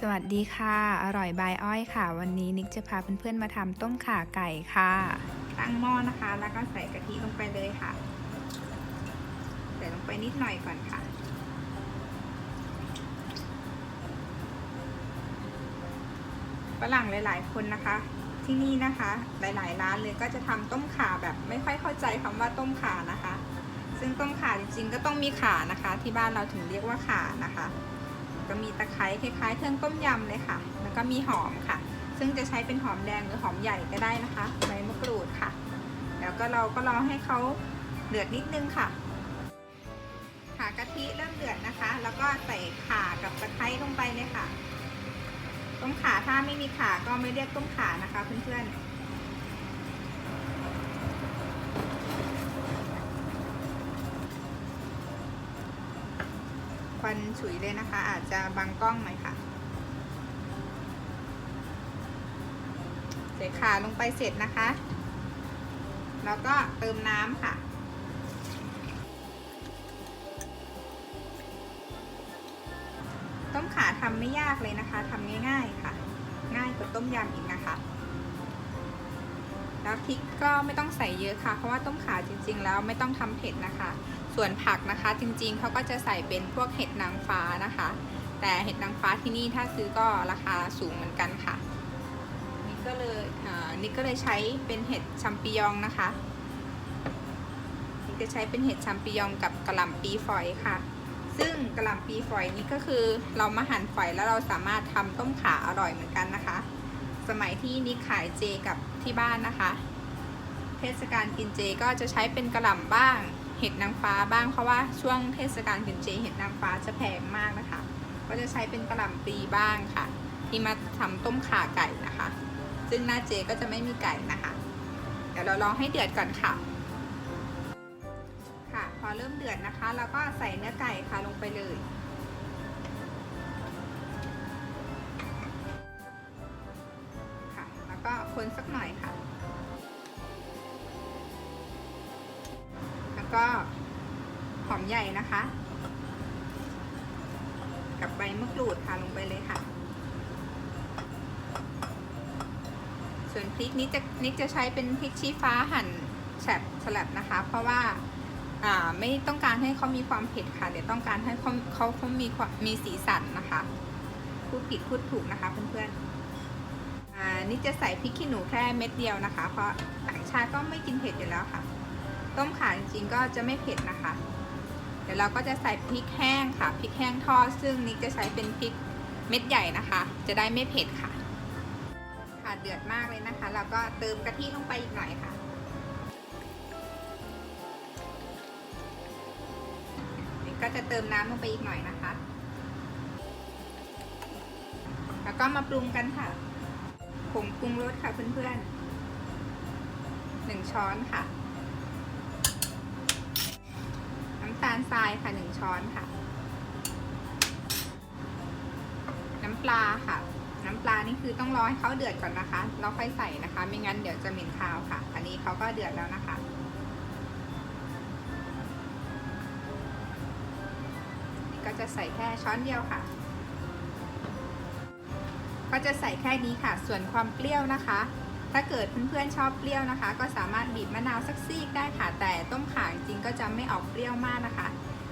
สวัสดีค่ะ อร่อยบายอ้อยค่ะ วันนี้นิกจะพาเพื่อนๆมาทำต้มข่าไก่ค่ะ ตั้งหม้อนะคะ แล้วก็ใส่กะทิลงไปเลยค่ะ ใส่ลงไปนิดหน่อยก่อนค่ะ ฝรั่งหลาย ๆ คนนะคะ ที่นี่นะคะ หลาย ๆ ร้านเลยก็จะทำต้มข่าแบบไม่ค่อยเข้าใจคำว่าต้มข่านะคะ ซึ่งต้มข่าจริงๆ ก็ต้องมีข่านะคะ ที่บ้านเราถึงเรียกว่าข่านะคะ ก็มีตะไคร้คล้ายๆเครื่องต้มยำเลยค่ะ แล้วก็มีหอมค่ะ ซึ่งจะใช้เป็นหอมแดงหรือหอมใหญ่ก็ได้นะคะใบมะกรูดค่ะ แล้วก็เราก็รอให้เขาเดือดนิดนึงค่ะข่ากะทิเริ่มเดือดนะคะ แล้วก็ใส่ข่ากับตะไคร้ลงไปเลยค่ะ ต้มข่าถ้าไม่มีข่าก็ไม่เรียกต้มข่านะคะเพื่อนๆ ควันฉุยเลยนะคะ อาจจะบังกล้องหน่อยค่ะ ใส่ขาลงไปเสร็จนะคะ แล้วก็เติมน้ำค่ะต้มขาทำไม่ยากเลยนะคะทำง่ายๆค่ะ ง่ายกว่าต้มยำอีกนะคะ แล้วพริกก็ไม่ต้องใส่เยอะค่ะ เพราะว่าต้มขาจริง ๆ แล้วไม่ต้องทำเผ็ดนะคะ ส่วนผักนะคะจริงๆเขาก็จะใส่เป็นพวกเห็ดนางฟ้านะคะ แต่เห็ดนางฟ้าที่นี่ถ้าซื้อก็ราคาสูงเหมือนกันค่ะ นี่ก็เลยนี่ก็เลยใช้เป็นเห็ดชัมปิยองนะคะนี่จะใช้เป็นเห็ดชัมปิยองกับกระหล่ำปีฝอยค่ะซึ่งกระหล่ำปีฝอยนี่ก็คือเรามาหั่นฝอยแล้วเราสามารถทำต้มขาอร่อยเหมือนกันนะคะ สมัยที่นี่ขายเจกับ ที่บ้านนะคะ เทศกาลกินเจก็จะใช้เป็นกระหล่ำบ้าง เห็ดนางฟ้าบ้างเพราะว่าช่วงเทศกาลกินเจเห็ดนางฟ้าจะแพงมากนะคะ ก็จะใช้เป็นกระหล่ำปีบ้างค่ะ ที่มาทำต้มข่าไก่นะคะ ซึ่งหน้าเจก็จะไม่มีไก่นะคะ เดี๋ยวเราลองให้เดือดก่อนค่ะค่ะ พอเริ่มเดือดนะคะเราก็ใส่เนื้อไก่ค่ะลงไปเลย ก็คนสักหน่อยค่ะ แล้วก็หอมใหญ่นะคะ กับใบมะกรูดค่ะลงไปเลยค่ะ ส่วนพริกนี้จะนิกจะใช้เป็นพริกชี้ฟ้าหั่นแฉบสลับนะคะ เพราะว่าไม่ต้องการให้เขามีความเผ็ดค่ะเดี๋ยวต้องการให้เขาเขาเขามีความมีสีสันนะคะ พูดผิดพูดถูกนะคะเพื่อนๆ อ่านี่จะใส่พริกขี้หนูแค่เม็ดเดียวนะคะ เพราะต่างชาติก็ไม่กินเผ็ดอยู่แล้วค่ะ ต้มข่าจริงๆก็จะไม่เผ็ดนะคะ เดี๋ยวเราก็จะใส่พริกแห้งค่ะพริกแห้งทอดซึ่งนิกจะใช้เป็นพริกเม็ดใหญ่นะคะ จะได้ไม่เผ็ดค่ะ ค่ะเดือดมากเลยนะคะแล้วก็เติมกะทิลงไปอีกหน่อยค่ะก็จะเติมน้ำลงไปอีกหน่อยนะคะ แล้วก็มาปรุงกันค่ะ ผงปรุงรสค่ะเพื่อนๆหนึ่งช้อนค่ะ น้ำตาลทรายค่ะหนึ่งช้อนค่ะ น้ำปลาค่ะ น้ำปลานี่คือต้องรอให้เขาเดือดก่อนนะคะแล้วค่อยใส่นะคะ ไม่งั้นเดี๋ยวจะเหม็นคาวค่ะ อันนี้เขาก็เดือดแล้วนะคะก็จะใส่แค่ช้อนเดียวค่ะ ก็จะใส่แค่นี้ค่ะ ส่วนความเปรี้ยวนะคะ ถ้าเกิดเพื่อนๆชอบเปรี้ยวนะคะ ก็สามารถบีบมะนาวสักซีกได้ค่ะ แต่ต้มข่าจริงก็จะไม่ออกเปรี้ยวมากนะคะ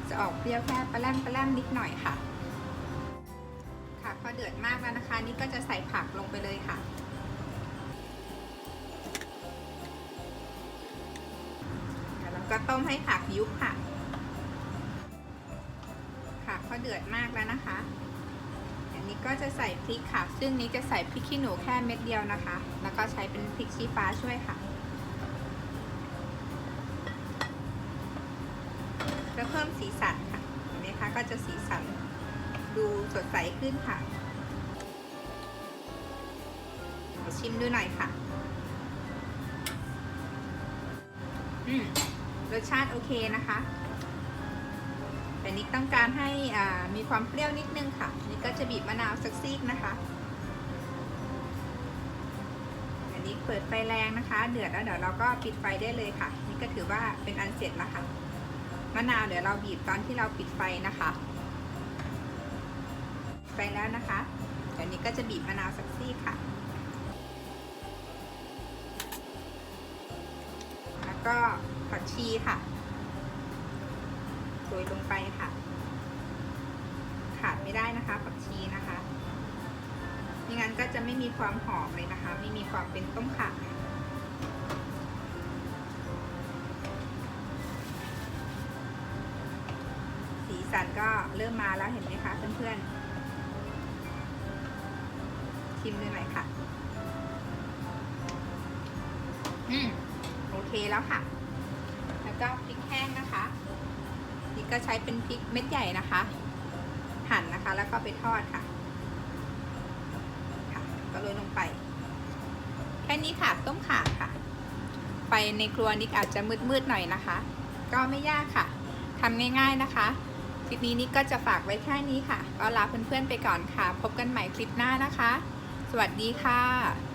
จะออกเปรี้ยวแค่ปลาแรมปลาแรมนิดหน่อยค่ะ ค่ะพอเดือดมากแล้วนะคะ นี่ก็จะใส่ผักลงไปเลยค่ะแล้วก็ต้มให้ผักยุบค่ะ ค่ะพอเดือดมากแล้วนะคะ นี้ก็จะใส่พริกค่ะ ซึ่งนี้จะใส่พริกขี้หนูแค่เม็ดเดียวนะคะ แล้วก็ใช้เป็นพริกชี้ฟ้าช่วยค่ะเพื่อเพิ่มสีสันค่ะเห็นไหมคะก็จะสีสันดูสดใสขึ้นค่ะ ชิมดูหน่อยค่ะ อืมรสชาติโอเคนะคะ แต่นิกต้องการให้มีความเปรี้ยวนิดนึงค่ะนิก มะนาวสักซีกนะคะ อันนี้เปิดไฟแรงนะคะ เดือดแล้วเดี๋ยวเราก็ปิดไฟได้เลยค่ะ นี่ก็ถือว่าเป็นอันเสร็จแล้วค่ะ มะนาวเดี๋ยวเราบีบตอนที่เราปิดไฟนะคะไปแล้วนะคะ เดี๋ยวนี้ก็จะบีบมะนาวสักซี่ค่ะ แล้วก็ผักชีค่ะโรยลงไปค่ะ ขาดไม่ได้นะคะผักชีนะคะไม่งั้นก็จะไม่มีความหอมเลยนะคะ ไม่มีความเป็นต้มข่าสีสันก็เริ่มมาแล้วเห็นไหมคะเพื่อนๆชิมดูหน่อยค่ะอืมโอเคแล้วค่ะ แล้วก็พริกแห้งนะคะ นี่ก็ใช้เป็นพริกเม็ดใหญ่นะคะ หั่นนะคะ แล้วก็ไปทอดค่ะค่ะ ก็โรยลงไป แค่นี้ค่ะต้มข่าค่ะ ไฟในครัวนิกอาจจะมืดๆหน่อยนะคะ ก็ไม่ยากค่ะทำง่าย ๆนะคะคลิปนี้นิกก็จะฝากไว้แค่นี้ค่ะ ก็ลาเพื่อนๆไปก่อนค่ะ พบกันใหม่คลิปหน้านะคะ สวัสดีค่ะ